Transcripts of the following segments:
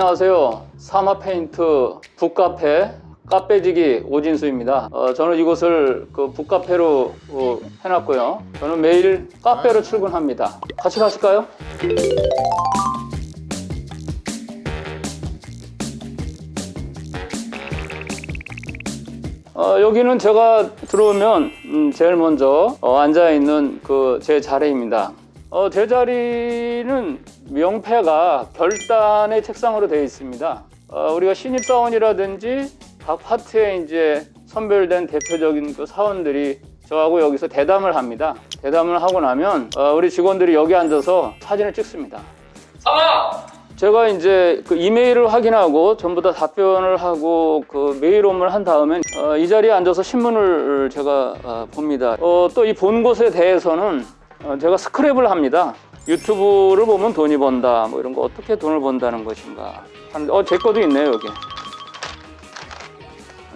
안녕하세요. 사마 페인트 북카페 카페지기 오진수입니다. 어, 저는 이곳을 그 북카페로 어, 해놨고요. 저는 매일 카페로 출근합니다. 같이 가실까요? 어, 여기는 제가 들어오면 음, 제일 먼저 어, 앉아 있는 그 제 자리입니다. 어, 제 자리는 명패가 결단의 책상으로 되어 있습니다. 어, 우리가 신입 사원이라든지 각 파트에 이제 선별된 대표적인 그 사원들이 저하고 여기서 대담을 합니다. 대담을 하고 나면 어, 우리 직원들이 여기 앉아서 사진을 찍습니다. 제가 이제 그 이메일을 확인하고 전부 다 답변을 하고 그 메일 업무를 한 다음에 어, 이 자리에 앉아서 신문을 제가 어, 봅니다. 또이 본 곳에 대해서는 어, 제가 스크랩을 합니다. 유튜브를 보면 돈이 번다, 뭐 이런 거 어떻게 돈을 번다는 것인가. 하는데, 어, 제 거도 있네요, 여기.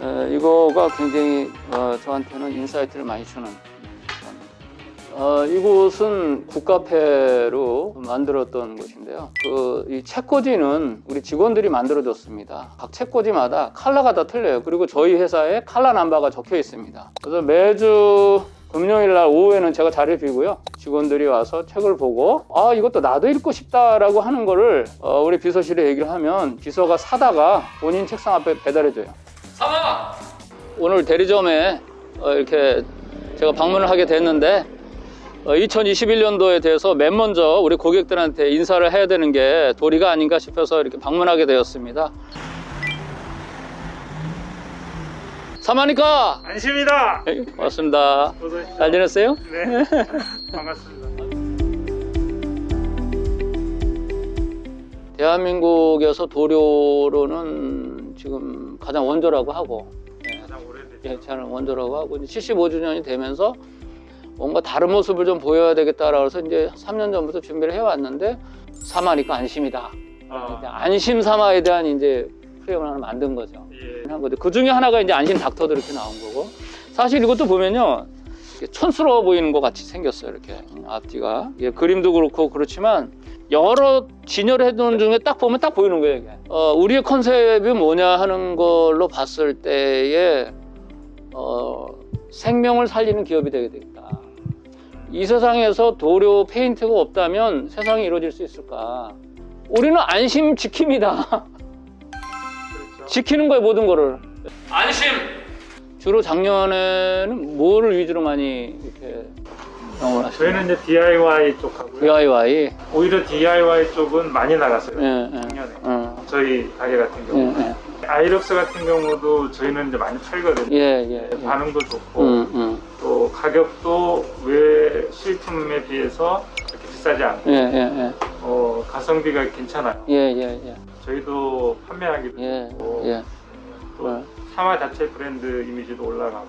에, 이거가 굉장히 어, 저한테는 인사이트를 많이 주는 어, 이곳은 국카페로 만들었던 곳인데요. 그 이 책꽂이는 우리 직원들이 만들어줬습니다. 각 책꽂이마다 컬러가 다 틀려요. 그리고 저희 회사에 컬러 남바가 적혀 있습니다. 그래서 매주 금요일 날 오후에는 제가 자리를 비고요. 직원들이 와서 책을 보고 아 이것도 나도 읽고 싶다라고 하는 거를 어, 우리 비서실에 얘기를 하면 비서가 사다가 본인 책상 앞에 배달해줘요. 오늘 대리점에 어, 이렇게 제가 방문을 하게 됐는데 2021년도에 대해서 맨 먼저 우리 고객들한테 인사를 해야 되는 게 도리가 아닌가 싶어서 이렇게 방문하게 되었습니다. 사마니까 안심이다. 네, 고맙습니다. 어서 오십시오. 잘 지냈어요? 네. 반갑습니다. 대한민국에서 도료로는 지금 가장 원조라고 하고 가장 오래됐죠. 예, 저는 원조라고 하고 이제 75주년이 되면서 뭔가 다른 모습을 좀 보여야 되겠다라고 해서 이제 3년 전부터 준비를 해왔는데 사마니까 안심이다. 아, 안심 사마에 대한 이제 프레임을 하나 만든 거죠. 예. 한. 그 중에 하나가 이제 안심 닥터도 이렇게 나온 거고. 사실 이것도 보면요. 촌스러워 보이는 것 같이 생겼어요. 이렇게 앞뒤가. 예, 그림도 그렇고 그렇지만 여러 진열을 해둔 중에 딱 보면 딱 보이는 거예요. 이게. 어, 우리의 컨셉이 뭐냐 하는 걸로 봤을 때에 어, 생명을 살리는 기업이 되게 되겠다. 이 세상에서 도료 페인트가 없다면 세상이 이루어질 수 있을까? 우리는 안심 지킴이다. 지키는 거예요 모든 거를 안심 주로 작년에는 뭐를 위주로 많이 이렇게 영업을 하시나요? 저희는 이제 DIY 쪽하고요. DIY 오히려 DIY 쪽은 많이 나갔어요. 예, 예. 작년에. 어, 저희 가게 같은 경우. 예, 아이럭스 같은 경우도 저희는 이제 많이 팔거든요. 예, 예, 예. 반응도 좋고 음, 음. 또 가격도 외 실품에 비해서 비싸지 않고 예, 예, 예. 어, 가성비가 괜찮아요. 예, 예, 예. 저희도 판매하기도 예, 좋고 예. 또 어, 사마 자체 브랜드 이미지도 올라가고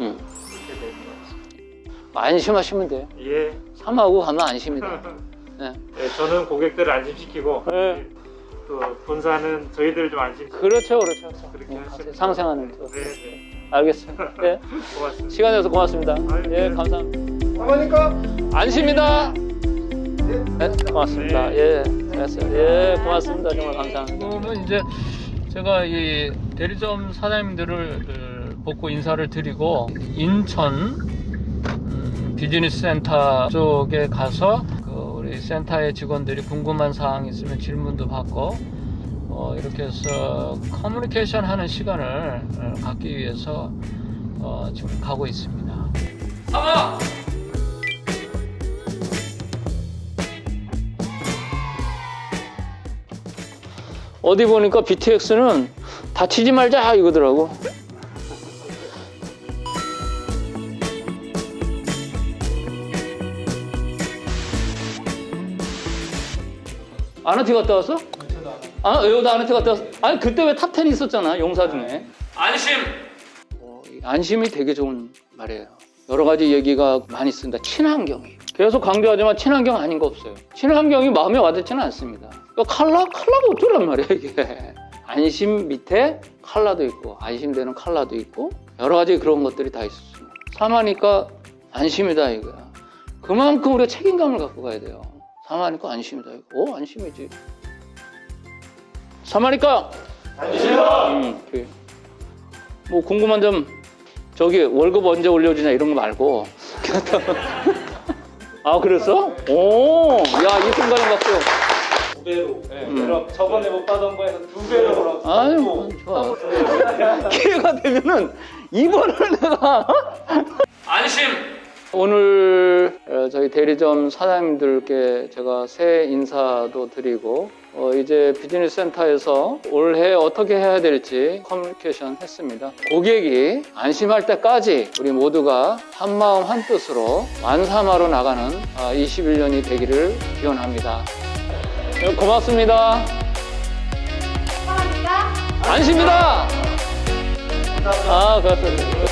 음. 그렇게 되는 것 같습니다. 안심하시면 돼요 예. 삼하고 가면 안심이다 예. 네, 저는 고객들을 안심시키고 예. 또 본사는 저희들 좀 안심시키고 그렇죠, 그렇죠. 그렇게 예, 하시면 상생하는 거. 네, 네. 알겠어요. 예. 고맙습니다. 시간 내서 고맙습니다. 아유, 예, 네. 감사합니다. 사마니까 안심이다. 네, 고맙습니다. 네. 예, 잘했어요. 예, 고맙습니다. 정말 감사합니다. 오늘 이제 제가 이 대리점 사장님들을 어, 보고 인사를 드리고 인천 음, 비즈니스 센터 쪽에 가서 그 우리 센터의 직원들이 궁금한 사항 있으면 질문도 받고 어, 이렇게 해서 커뮤니케이션 하는 시간을 어, 갖기 위해서 어, 지금 가고 있습니다. 어디 보니까 BTX는 다치지 말자 이거더라고. 아나티 갔다 왔어? 아, 여기도 아나티 갔다 왔어? 아니, 그때 왜 탑10 있었잖아, 용사 중에. 안심! 어, 이 안심이 되게 좋은 말이에요. 여러 가지 얘기가 많이 쓴다. 친환경이. 계속 강조하지만 친환경 아닌 거 없어요. 친환경이 마음에 와닿지는 않습니다. 그 칼라? 칼라가 어쩌란 말이야, 이게. 안심 밑에 칼라도 있고, 안심되는 칼라도 있고, 여러 가지 그런 것들이 다 있었습니다. 사마니까 안심이다, 이거야. 그만큼 우리가 책임감을 갖고 가야 돼요. 사마니까 안심이다, 이거. 어, 안심이지. 사마니까 음, 그, 뭐 궁금한 점 저기 월급 언제 올려주냐 이런 거 말고 아 그랬어? 오, 야 이 순간에 박수. 두 배로. 네. 음. 그럼 저번에 못 받은 거에서 두 배로. 아유, 뭐, 좋아. 기회가 되면은 이번을 내가 안심. 오늘 어, 저희 대리점 사장님들께 제가 새해 인사도 드리고 어, 이제 비즈니스 센터에서 올해 어떻게 해야 될지 커뮤니케이션 했습니다. 고객이 안심할 때까지 우리 모두가 한 마음 한 뜻으로 완사마로 나가는 21년이 되기를 기원합니다. 네, 고맙습니다. 안심이다. 아, 그렇습니다.